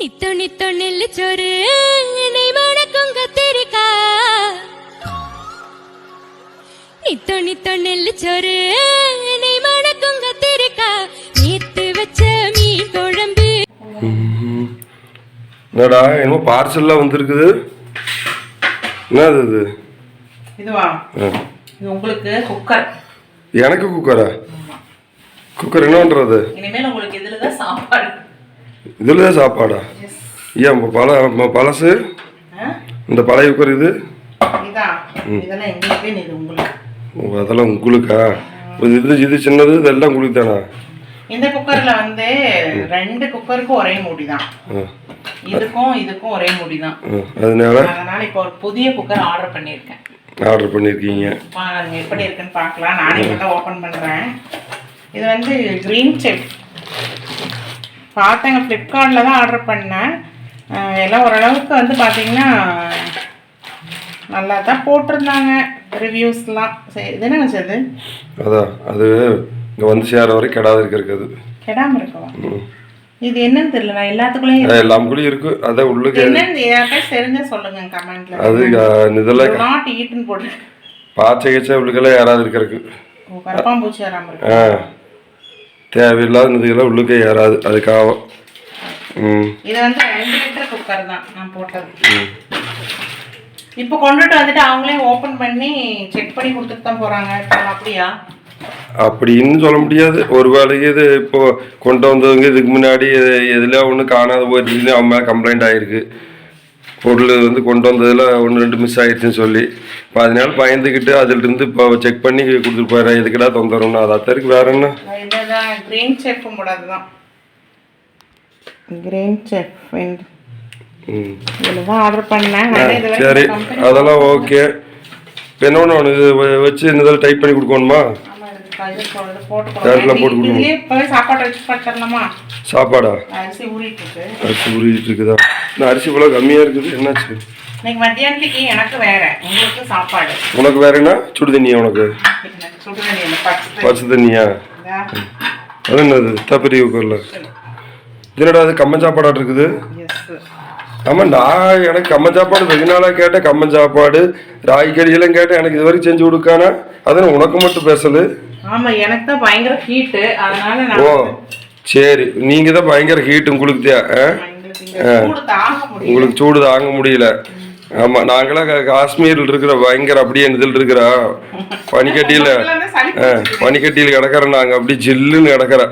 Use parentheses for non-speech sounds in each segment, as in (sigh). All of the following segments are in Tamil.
நித்தோ நித்தோ நெல்லு சோறு நெய் மணக்கும் கத்திரிக்கா நித்தோ நித்தோ நெல்லு சோறு நெய் மணக்கும் கத்திரிக்கா நேத்து வச்ச மீன் குழம்பு. என்னடா என்னமோ பார்சல்லாம் வந்திருக்குது. என்னது இது? இதுவா. இது உங்களுக்கு குக்கர். எனக்கு குக்கரா? குக்கர் என்ன பண்ணுறது இனிமேல் உங்களுக்கு இதுல தான் சாப்பாடு. இதில் தான் சாப்பாடா? ஏன் ம- பழசு? இந்த பழைய குக்கர் இது? அதெல்லாம் உங்களுக்கா? இது இது சின்னது இதெல்லாம் உங்களுக்கு தானா? இந்த குக்கர்ல வந்து ரெண்டு குக்கருக்கும் ஒரே மூடி தான். இதுக்கும் இதுக்கும் ஒரே மூடி தான். அதனால? அதனால இப்போ ஒரு புதிய குக்கர் ஆர்டர் பண்ணியிருக்கேன். ஆர்டர் பண்ணியிருக்கீங்க. பாருங்க எப்படி இருக்குன்னு பார்க்கலாம். நானே மட்டும் ஓப்பன் பண்றேன். இது வந்து க்ரீன் செஃப் பார்த்தேங்க ஃப்ளிப்கார்ட்டில் தான் ஆர்டர் பண்ணேன். எல்லாம் ஓரளவுக்கு வந்து பார்த்தீங்கன்னா நல்லா தான் போட்டிருந்தாங்க. ரிவ்யூஸ்லாம் சரி இது என்ன வச்சது அதான் அது இங்கே வந்து சேர வரை கெடாது இருக்கிறது கெடாம இருக்கவா? இது என்னன்னு தெரியல நான் எல்லாத்துக்குள்ளேயும் எல்லாம் கூட இருக்கு. அதான் உள்ளுக்கு என்னன்னு யாருக்காச்சும் தெரிஞ்சா சொல்லுங்க கமெண்ட்ல அது இதெல்லாம் நாட் ஈட்டுன்னு போட்டு பாச்சை கச்சா உள்ளுக்கெல்லாம் யாராவது இருக்கிறதுக்கு. கரப்பாம்பூச்சி வராமல் இருக்கு? தேவையில்லாத இதுக்கெல்லாம் உள்ளுக்கே ஏறாது. அதுக்காக ம். இது வந்து ரெண்டு லிட்டர் குக்கர் தான் நான் போட்டது. இப்போ கொண்டுட்டு வந்துட்டு அவங்களே ஓபன் பண்ணி செக் பண்ணி கொடுத்துட்டு தான் போறாங்க. இப்போ அப்படியா? அப்படின்னு சொல்ல முடியாது. ஒரு வேலைக்கு இது இப்போ கொண்டு வந்தவங்க இதுக்கு முன்னாடி எதுல ஒன்று காணாத போயிருச்சுன்னு மேலே கம்ப்ளைண்ட் ஆயிருக்கு. பொருள் வந்து கொண்டு வந்ததில் ஒன்று ரெண்டு மிஸ் ஆயிடுச்சுன்னு சொல்லி. இப்போ அதனால பயந்துக்கிட்டு அதிலிருந்து இப்போ செக் பண்ணி கொடுத்துட்டு போயிடுறேன் இதுக்கிட்ட தொந்தரவுன்னு அது அத்தருக்கு வேற என்ன? கிரீன் கிரீன் செஃப் தான் ஆர்டர் பண்ணேன். நான் இது சரி. அதெல்லாம் ஓகே இப்போ என்ன ஒன்று இது வ- வச்சு இந்த டைப் பண்ணி கொடுக்கணுமா? சாப்பாடு அரிசி ஊறிட்டு இருக்கு அரிசி இருக்குதா இவ்வளோ கம்மியாக இருக்குது என்னாச்சு? இன்னைக்கு மத்தியானத்துக்கு எனக்கு வேற உங்களுக்கு சாப்பாடு. உனக்கு வேற என்ன? சுடு தண்ணியா உனக்கு? பச்சை தண்ணியா. அது என்னது? தப்பரி குக்கரில். என்னடா அது கம்மன் சாப்பாடாட்டு இருக்குது. ஆமாம் நான் எனக்கு கம்மன் சாப்பாடு வெகு நாளாக கேட்டேன் கம்மன் சாப்பாடு. ராகி கறியெல்லாம் கேட்டேன் எனக்கு இது வரைக்கும் செஞ்சு கொடுக்கானா? அதான் உனக்கு மட்டும் பேசலு? ஆமா எனக்கு தான் பயங்கர ஹீட்டு அதனால ஓ நான் சரி. நீங்கள் தான் பயங்கர ஹீட் உங்களுக்கு உங்களுக்கு சூடு தாங்க முடியல. ஆமா நாங்களாம் காஷ்மீரில் இருக்கிற பயங்கர அப்படியே இதில் இருக்கிற பனிக்கட்டியில் (laughs) பனிக்கட்டியில் கிடக்கிற நாங்க அப்படி ஜில்லுன்னு கிடக்கிற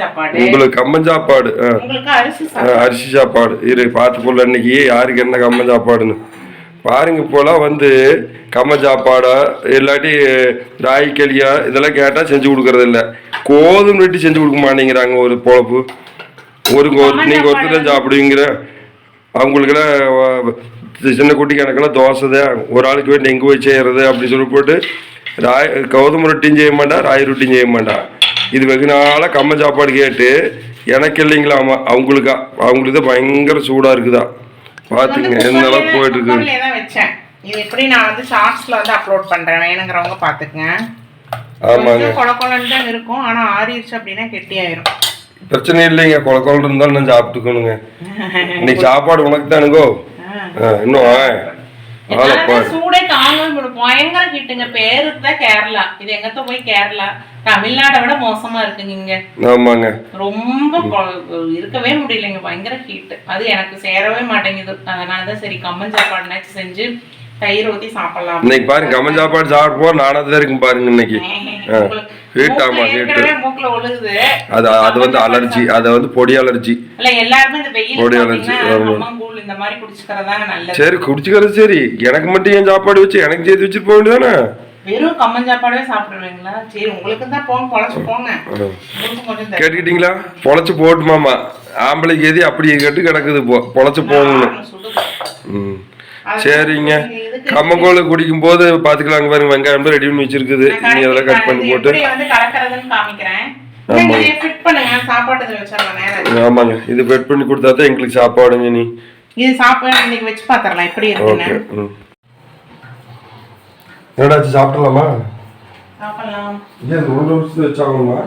சாப்பாடு. உங்களுக்கு கம்மன் சாப்பாடு ஆ. உங்களுக்கு அரிசி ஆ, சாப்பாடு அரிசி சாப்பாடு. இரு பார்த்து போல இன்னைக்கு யாருக்கு என்ன கம்மன் சாப்பாடுன்னு. பாருங்க இப்போலாம் வந்து கம்மன் சாப்பாடா இல்லாட்டி ராகி களியா இதெல்லாம் கேட்டால் செஞ்சு கொடுக்கறது இல்ல கோதுமை ரொட்டி செஞ்சு கொடுக்க மாட்டேங்கிறாங்க ஒரு பொழப்பு. ஒரு நீங்கள் ஒருத்தர் தான் சாப்பிடுவீங்கிற. அவங்களுக்கெல்லாம் சின்ன குட்டி கணக்கெல்லாம் தோசை தான். ஒரு ஆளுக்கு வேண்டி எங்கே போய் செய்கிறது அப்படி சொல்லி போட்டு ராய் கோதுமை ரொட்டியும் செய்ய மாட்டா ராய் ரொட்டியும் செய்ய மாட்டா. இது வெகு நாளாக கம்ம சாப்பாடு கேட்டு எனக்கு இல்லைங்களாமா அவங்களுக்கா அவங்களுக்கு தான் பயங்கர சூடாக இருக்குதா. பார்த்துங்க எந்த அளவுக்கு போயிட்டு தான் வச்சேன். இது எப்படி நான் வந்து ஷார்ட்ஸ்ல வந்து அப்லோட் பண்றேன் வேணுங்கிறவங்க பாத்துக்கங்க. ஆமாங்க. கொஞ்சம் கொல கொலன்னு தான் இருக்கும் ஆனா ஆறிடுச்சு அப்படின்னா கெட்டியாயிரும் பிரச்சனை இல்லைங்க கொல கொல இருந்தாலும் நான் சாப்பிட்டுக்கணுங்க. (laughs) இன்னைக்கு சாப்பாடு உனக்கு தானுங்கோ இன்னும் சூடே தாங்க முடியும் பயங்கர ஹீட்டுங்க பேருக்கு தான் கேரளா. இது எங்கத்த போய் கேரளா? தமிழ்நாட்டை விட மோசமா இருக்குங்க இங்க. ஆமாங்க. ரொம்ப இருக்கவே முடியலைங்க. பயங்கர ஹீட் அது எனக்கு சேரவே மாட்டேங்குது. அதனால தான் சரி கம்மன் சாப்பாடுனாச்சும் செஞ்சு தயிர் ஊத்தி சாப்பிடலாம். இன்னைக்கு பாருங்க கம்மன் சாப்பாடு சாப்பிட்டு போ நானாக தான் இருக்கும் பாருங்க இன்னைக்கு. ஹீட் ஆமா மூக்குல ஒழுகுது. அது அது வந்து அலர்ஜி அது வந்து பொடி அலர்ஜி இல்ல எல்லாருமே இந்த வெயில் பொடி அலர்ஜி, ஆமா. கூழ் இந்த மாதிரி குடிச்சுக்கிறதாங்க நல்லது. சரி குடிச்சுக்கிறது சரி. எனக்கு மட்டும் ஏன் சாப்பாடு வச்சு எனக்கு சேர்த்து வச்சுட்டு போக வேண்டியதானே வெறும் கம்மன் சாப்பாடவே சாப்பிடுவீங்களா? சரி உங்களுக்கு தான் போங்க பொழைச்சு போங்க. கேட்டுக்கிட்டீங்களா? பொழைச்சு போட்டுமாமா ஆம்பளைக்கு எதி அப்படி கெட்டு கிடக்குது போ பொழைச்சு போகணும் சரிங்க. கம்மங்கோல் குடிக்கும் போது பார்த்துக்கலாங்க பாருங்க. வெங்காயம் ரெடி பண்ணி வச்சிருக்குது. நீ அதெல்லாம் கட் பண்ணி போட்டு. எப்படி வந்து கலக்கறதுன்னு காமிக்கிறேன். ஆமா. நீங்க ஃபிட் பண்ணுங்க. சாப்பாடு வச்சிடலாம் நேரம் ஆமாங்க. இது பெட் பண்ணி கொடுத்தா தான் எங்களுக்கு சாப்பாடுங்க நீ இது சாப்பாடு இன்னைக்கு வச்சு பாத்திரலாம். எப்படி இருக்குன்னு? என்னடாச்சு சாப்பிடலாமா? சாப்பிடலாம். ஏன் வச்சாங்கம்மா?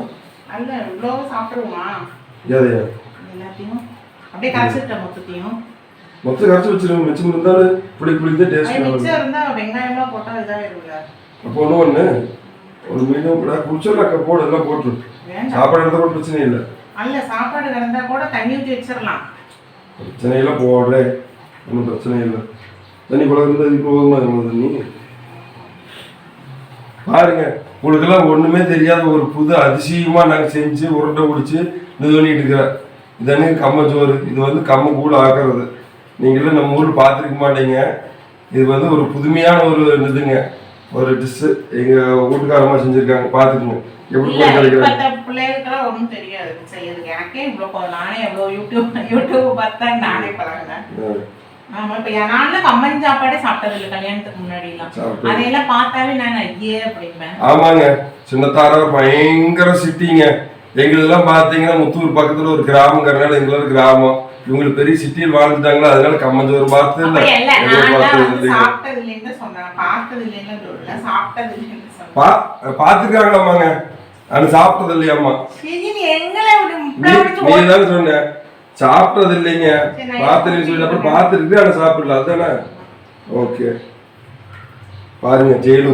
அல்ல இவ்வளோ சாப்பிடுவோமா? ஏதையா அப்படியே கரைச்சிட்டேன் மொத்தத்தையும். மொத்தம் கரைச்சி வச்சிருங்க மிச்சம் இருந்தாலும் புளி புளி தான் அது டேஸ்ட் மிச்சம் இருந்தா வெங்காயம்லாம் போட்டா இதாகிடும்ல அப்போ ஒன்று ஒன்று ஒரு கூட குடிச்சிடலாம் போடு எல்லாம் போட்டு வேண்டாம். சாப்பாடு எடுத்த கூட பிரச்சனை இல்லை. அல்ல சாப்பாடு கிடந்தா கூட தண்ணி ஊற்றி வச்சிடலாம் பிரச்சனை இல்லை போடுற ஒன்றும் பிரச்சனை இல்லை. தண்ணி இருந்தால் இதுக்கு போதுமா இவ்வளோ தண்ணி. பாருங்க உங்களுக்கெல்லாம் ஒன்றுமே தெரியாத ஒரு புது அதிசயமாக நாங்கள் செஞ்சு உருண்டை பிடிச்சி இது பண்ணிட்டு இருக்கிறேன் இதனே கம்மச்சோறு இது வந்து கம்ம கூழ் ஆக்குறது. நீங்களும் நம்ம ஊரில் பார்த்துருக்க மாட்டீங்க. இது வந்து ஒரு புதுமையான ஒரு இதுங்க. ஒரு டிஷ்ஷு எங்கள் வீட்டுக்காரமாக செஞ்சுருக்காங்க. பார்த்துக்குங்க எப்படி இல்ல ஒண்ணும் தெரியாது. செய்யறதுக்கு எனக்கே இவ்வளவு கொ- நானே எவ்வளவு யூடியூப் யூடியூப் பார்த்தா நானே பழகினேன். ஆமா இப்ப நான்லாம் கம்மன் சாப்பாடே சாப்பிட்டது இல்லை. கல்யாணத்துக்கு முன்னாடி எல்லாம் அதையெல்லாம் பார்த்தாவே நான் ஐயே அப்படிம்பேன். ஆமாங்க. சின்னத்தார பயங்கர சிட்டிங்க. எங்களுதெல்லாம் பார்த்தீங்கன்னா முத்தூர் பக்கத்துல ஒரு கிராமங்கிறனால எங்களோட கிராமம். இவங்களுக்கு பெரிய சிட்டியில் வாழ்ந்துட்டாங்களா? அதனால கம்மஞ்சோறு இல்ல. இல்ல பார்த்துருக்காங்களாமாங்க ஆனா சாப்பிட்டது இல்லையாம்மா நீ தானே சொன்ன. சாப்பிட்டது இல்லைங்க பார்த்துருக்கு சொல்லி அப்புறம் பார்த்துருக்கு ஆனா சாப்பிடல அதுதானே ஓகே. பாருங்க ஜெயில்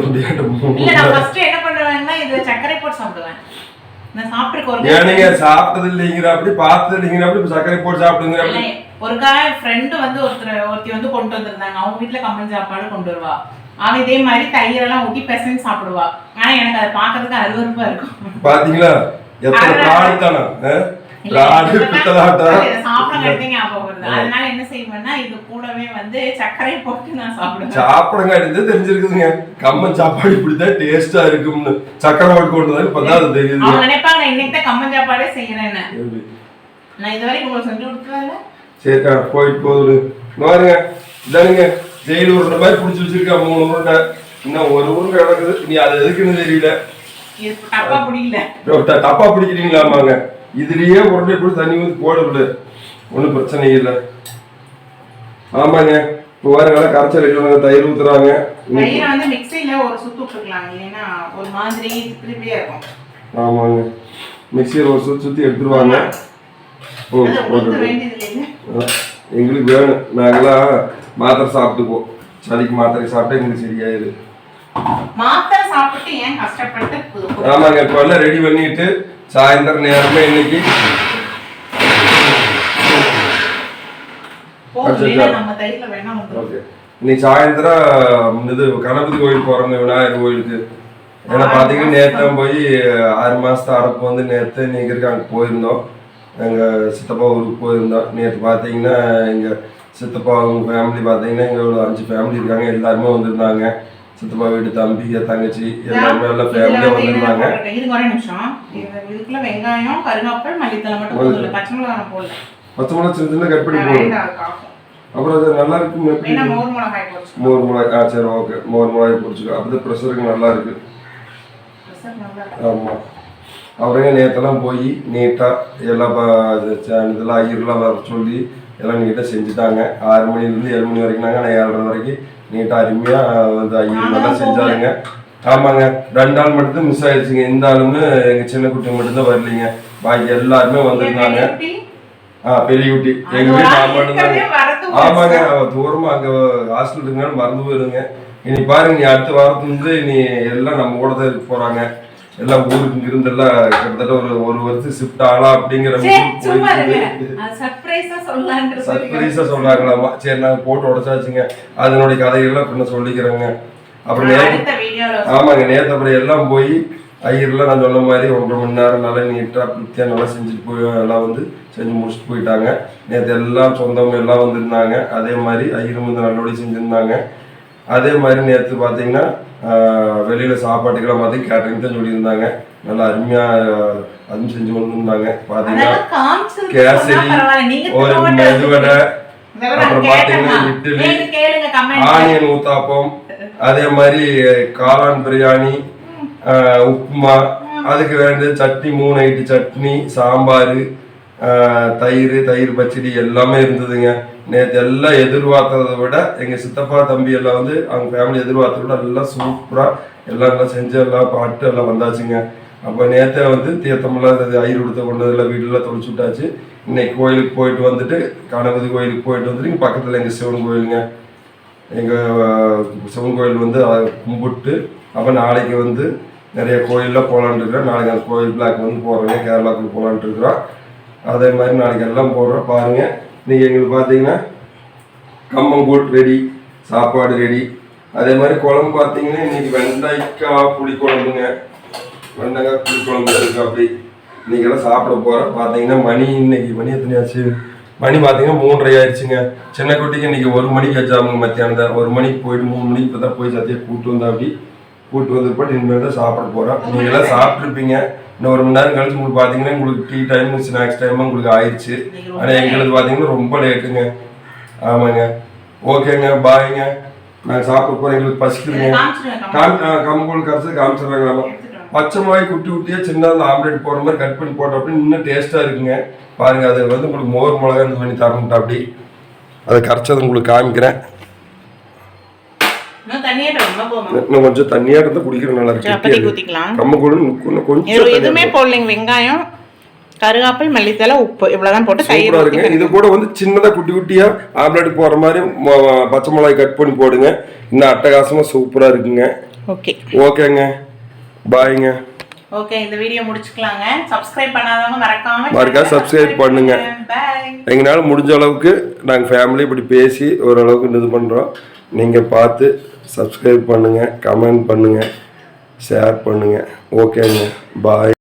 ஏனுங்க சாப்பிட்டது இல்லைங்கிற அப்படி பார்த்தது இல்லைங்கிற அப்படி சர்க்கரை போட்டு சாப்பிடுங்கிற அப்படி ஒரு காய் ஃப்ரெண்டு வந்து ஒருத்தர் ஒருத்தி வந்து கொண்டு வந்திருந்தாங்க. அவங்க வீட்ல கம்மன் சாப்பாடு கொண்டு வருவா. அவன் இதே மாதிரி தயிரெல்லாம் ஊட்டி பெசஞ்சு சாப்பிடுவா. ஆனா எனக்கு அதை பார்க்கறதுக்கு அருவருப்பா இருக்கும். பாத்தீங்களா? எத்தனை பிராடு தானே பிராடு இதெல்லாம் பித்தலாட்டா அது இதை சாப்பிட கிடைத்தே ஞாபகம் வருது. அதனால என்ன செய்வேன்னா இது கூடவே வந்து சர்க்கரை போட்டு நான் சாப்பிடுவேன். சாப்பிடுங்க தெரிஞ்சிருக்குதுங்க. கம்மன் சாப்பாடு இப்படிதான் டேஸ்டா இருக்கும்னு. சக்கரை போட்டு கொண்டு வந்து இப்பதான் அது தெரியுது. அவங்க நினைப்பாங்க நான் இன்னைக்கு தான் கம்மன் சாப்பாடே செய்யறேன்னு. நான் இது வரைக்கும் உங்களுக்கு செஞ்சு கொடுத்ததில்ல சரிக்கா போயிட்டு பாருங்க இதானுங்க ஜெயில் உருண்டை மாதிரி பிடிச்சி வச்சிருக்கா மூணு உருண்டை. இன்னும் ஒரு உருண்டை கிடக்குது. நீ அது எதுக்குன்னு தெரியல. தப்பா பிடிக்கிறீங்களாமாங்க. இதுலயே உருண்டை பிடிச்சி தண்ணி ஊற்றி போடல ஒன்றும் பிரச்சனை இல்லை. ஆமாங்க. இப்போ பாருங்க கரைச்சல் வைக்கிறாங்க தயிர் ஊத்துறாங்க. தயிரை வந்து மிக்ஸில ஒரு சுத்து விட்டுருக்கலாம் இல்லைன்னா ஒரு மாதிரி திருப்பியே இருக்கும். ஆமாங்க. மிக்சியில் ஒரு சுற்றி சுற்றி எடுத்துருவாங்க. ஓ எங்களுக்கு வேணும். நாங்களாம் மாத்திரை சாப்பிட்டுக்குவோம் சளிக்கு மாத்திரை சாப்பிட்டா எங்களுக்கு சரியாயிரு. மாத்திரை சாப்பிட்டு ஏன் கஷ்டப்பட்டு ஆமாங்க இப்போ எல்லாம் ரெடி பண்ணிட்டு சாயந்தரம் நேரமே இன்னைக்கு ஓகே. இன்னைக்கு சாயந்தரம் இது கணபதி கோயில் போகிறோங்க விநாயகர் கோயிலுக்கு. ஏன்னா பார்த்தீங்கன்னா நேற்று போய் ஆறு மாதத்து அடப்பு வந்து நேற்று இன்னைக்கு இருக்க அங்கே போயிருந்தோம். எங்கள் சித்தப்பா ஊருக்கு போயிருந்தோம். நேற்று பார்த்தீங்கன்னா எங்கள் சித்தப்பா அவங்க ஃபேமிலி பார்த்தீங்கன்னா எங்கள் ஒரு அஞ்சு ஃபேமிலி இருக்காங்க. எல்லாருமே வந்திருந்தாங்க. சித்தப்பா வீட்டு தம்பி தங்கச்சி எல்லாருமே இதுல ஃபேமிலியாக வந்திருந்தாங்க? இருங்க ஒரே நிமிஷம். இது- இதுக்குள்ள வெங்காயம் கருவேப்பிலை மல்லித்தலை மட்டும் போதும். பச்சை மிளகாய் போடல. பச்சை மிளகா சின்ன சின்ன கட் பண்ணி. அப்புறம் அது நல்லா இருக்கும். எப்படி மோர் மிளகாய் மோர் மிளகாய் ஆ சரி ஓகே. மோர் மிளகாய் பிடிச்சிக்கோ அப்படி ப்ரெஷருக்கு நல்லா இருக்கு. நல்லா. ஆமாம் அப்புறம் நேற்றெல்லாம் போய் நீட்டாக ச- இதெல்லாம் ஐயர்லாம் வர சொல்லி எல்லாம் நீட்டாக செஞ்சுட்டாங்க. ஆறு மணிலேருந்து ஏழு மணி வரைக்கும் நாங்கள் ஏழரை வரைக்கும் நீட்டாக அருமையாக வந்து ஐயர் நல்லா செஞ்சாருங்க. ஆமாங்க. ரெண்டு நாள் மட்டும் மிஸ் ஆயிடுச்சுங்க. இந்த ஆளுமே எங்கள் சின்ன குட்டி மட்டும்தான் வரலைங்க. பாக்கி எல்லாருமே வந்திருந்தாங்க? ஆ பெரிய குட்டி. எங்கள் ஒரு வீட்டு ஆள் ஆமாண்டு இருக்கறதே வரது ஆமாங்க. அவ தூரமா அங்க ஹாஸ்டல் இருக்கனால மறந்து போயிருங்க இனி பாருங்க நீ அடுத்த வாரத்துல இருந்து நீ எல்லாம் நம்ம கூட தான் இருக்க போறாங்க. எல்லாம் ஊருக்கு இங்க இருந்து எல்லாம் கிட்டத்தட்ட ஒரு ஒரு வருஷம் ஷிஃப்ட் ஆகலாம் அப்படிங்கிற சர்ப்ரைஸா சொல்றாங்களாமா சரி நாங்க போட்டு உடச்சாச்சுங்க. அதனுடைய கதைகள்லாம் பின்ன சொல்லிக்கிறேங்க. அப்புறம் ஆமாங்க நேத்து அப்புறம் எல்லாம் போய் ஐயர்லாம் நான் சொன்ன மாதிரி ஒன்றரை மணி நேரம் நல்லா நீட்டாக திருப்தியாக நல்லா செஞ்சுட்டு போய் எல்லாம் வந்து செஞ்சு முடிச்சுட்டு போயிட்டாங்க. நேற்று எல்லாம் சொந்தவங்க எல்லாம் வந்திருந்தாங்க. அதே மாதிரி ஐயரும் வந்து நல்லபடியாக செஞ்சுருந்தாங்க. அதே மாதிரி நேற்று பார்த்தீங்கன்னா வெளியில் சாப்பாட்டுக்கெல்லாம் பார்த்து கேட்டரிங் தான் சொல்லியிருந்தாங்க. நல்லா அருமையாக அதுவும் செஞ்சு கொண்டு இருந்தாங்க பார்த்தீங்கன்னா கேசரி, ஒரு மெதுவடை அப்புறம் பார்த்தீங்கன்னா. இட்லி. ஆனியன் ஊத்தாப்பம் அதே மாதிரி காளான் பிரியாணி உப்புமா அதுக்கு வேண்டிய சட்னி மூணு ஐட்டு சட்னி சாம்பார் தயிர் தயிர் பச்சடி எல்லாமே இருந்ததுங்க. நேற்று எல்லாம் எதிர்பார்த்ததை விட எங்கள் சித்தப்பா தம்பி எல்லாம் வந்து அவங்க ஃபேமிலி எதிர்பார்த்ததை விட எல்லாம் சூப்பராக எல்லாம் எல்லாம் செஞ்சு எல்லாம் பாட்டு எல்லாம் வந்தாச்சுங்க. அப்போ நேற்றே வந்து தீர்த்தமெல்லாம் ஐயர் கொடுத்த கொண்டதில் வீடெல்லாம் தொலைச்சு விட்டாச்சு. இன்னைக்கு கோயிலுக்கு போயிட்டு வந்துட்டு கணபதி கோயிலுக்கு போயிட்டு வந்துட்டு இங்கே பக்கத்தில் எங்கள் சிவன் கோயிலுங்க. எங்கள் சிவன் கோயில் வந்து கும்பிட்டு அப்போ நாளைக்கு வந்து நிறைய கோயிலில் போகலான்ட்டு இருக்கிறோம். நாளைக்கு அந்த கோயில் பிளாக் வந்து போகிறோங்க கேரளாவுக்கு போகலான்ட்டு இருக்கிறோம். அதே மாதிரி நாளைக்கு எல்லாம் போடுறோம். பாருங்கள் இன்றைக்கி எங்களுக்கு பார்த்தீங்கன்னா கம்மங்கூட் ரெடி சாப்பாடு ரெடி அதே மாதிரி குழம்பு பார்த்தீங்கன்னா இன்னைக்கு வெண்டைக்காய் புளி குழம்புங்க வெண்டைக்காய் புளி குழம்பு இருக்கு அப்படி. இன்றைக்கெல்லாம் சாப்பிட போகிறோம் பார்த்தீங்கன்னா மணி இன்னைக்கு மணி எத்தனை ஆச்சு? மணி பார்த்தீங்கன்னா மூன்றரை ஆயிடுச்சுங்க. சின்ன குட்டிக்கு இன்னைக்கு ஒரு மணிக்கு வச்சாமுங்க மத்தியானம் ஒரு மணிக்கு போயிட்டு மூணு மணிக்கு இப்போ தான் போய் சத்தியை கூப்பிட்டு வந்தா அப்படி. கூப்பிட்டு வந்தப்பட்டு இனிமேல் தான் சாப்பிட போகிறோம் நீங்களாம் சாப்பிட்ருப்பீங்க இன்னும் ஒரு மணி நேரம் கழிச்சு உங்களுக்கு பார்த்தீங்கன்னா உங்களுக்கு டீ டைம் ஸ்நாக்ஸ் டைம் உங்களுக்கு ஆயிடுச்சு ஆனால் எங்களுக்கு பார்த்தீங்கன்னா ரொம்ப லேட்டுங்க ஆமாங்க. ஓகேங்க பாய்ங்க நான் சாப்பிட போகிறேன் எங்களுக்கு பசிக்குதுங்க காம் கம்பூல் கரைச்சி காமிச்சிடுறாங்களாமா பச்சை மிளகாய் குட்டி குட்டியாக சின்னதாக ஆம்லேட் போடுற மாதிரி கட் பண்ணி போட்ட அப்படின்னு இன்னும் டேஸ்ட்டாக இருக்குங்க. பாருங்க அது வந்து உங்களுக்கு மோர் மிளகா பண்ணி தரணும்ட்டா அப்படி அதை கரைச்சதை உங்களுக்கு காமிக்கிறேன். இன்னும் கொஞ்சம் தண்ணியாக இருந்தால் குடிக்கிற நல்லா சரி, அப்பதைக்கு இருக்கு ஊத்திக்கலாம். இன்னும் கொஞ்சம் தண்ணியா எதுவுமே போடலைங்க. வெங்காயம் கருவேப்பிலை மல்லித்தலை உப்பு. இவ்வளவுதான் போட்டு தயிர் சூப்பரா ஊத்தி இருக்குங்க. இது கூட வந்து சின்னதா குட்டி குட்டியா ஆம்லேட் போடுற மாதிரி பச்சை மிளகாய் கட் பண்ணி போடுங்க. இன்னும் அட்டகாசமா சூப்பரா இருக்குங்க. ஓகே. ஓகேங்க. பாய்ங்க. ஓகே இந்த வீடியோ முடிச்சுக்கலாங்க. சப்ஸ்கிரைப் பண்ணாதவங்க மறக்காம மறக்காம subscribe பண்ணுங்க. எங்களால் முடிஞ்ச அளவுக்கு நாங்கள் ஃபேமிலி இப்படி பேசி ஓரளவுக்கு இது பண்ணுறோம் நீங்கள் பார்த்து சப்ஸ்கிரைப் பண்ணுங்கள் கமெண்ட் பண்ணுங்கள் ஷேர் பண்ணுங்கள் ஓகேங்க பாய்